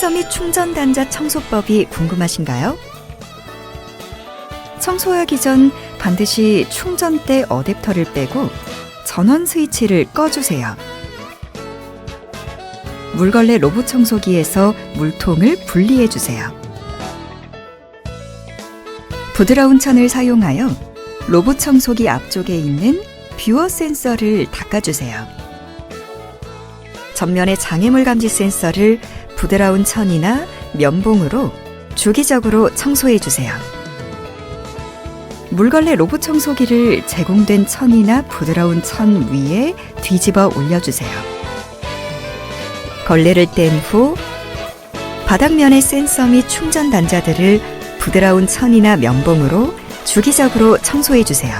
센서 및 충전 단자 청소법이 궁금하신가요? 청소하기 전 반드시 충전대 어댑터를 빼고 전원 스위치를 꺼주세요. 물걸레 로봇 청소기에서 물통을 분리해 주세요. 부드러운 천을 사용하여 로봇 청소기 앞쪽에 있는 뷰어 센서를 닦아주세요. 전면의 장애물 감지 센서를 부드러운 천이나 면봉으로 주기적으로 청소해 주세요. 물걸레 로봇 청소기를 제공된 천이나 부드러운 천 위에 뒤집어 올려주세요. 걸레를 뗀 후 바닥면의 센서 및 충전 단자들을 부드러운 천이나 면봉으로 주기적으로 청소해 주세요.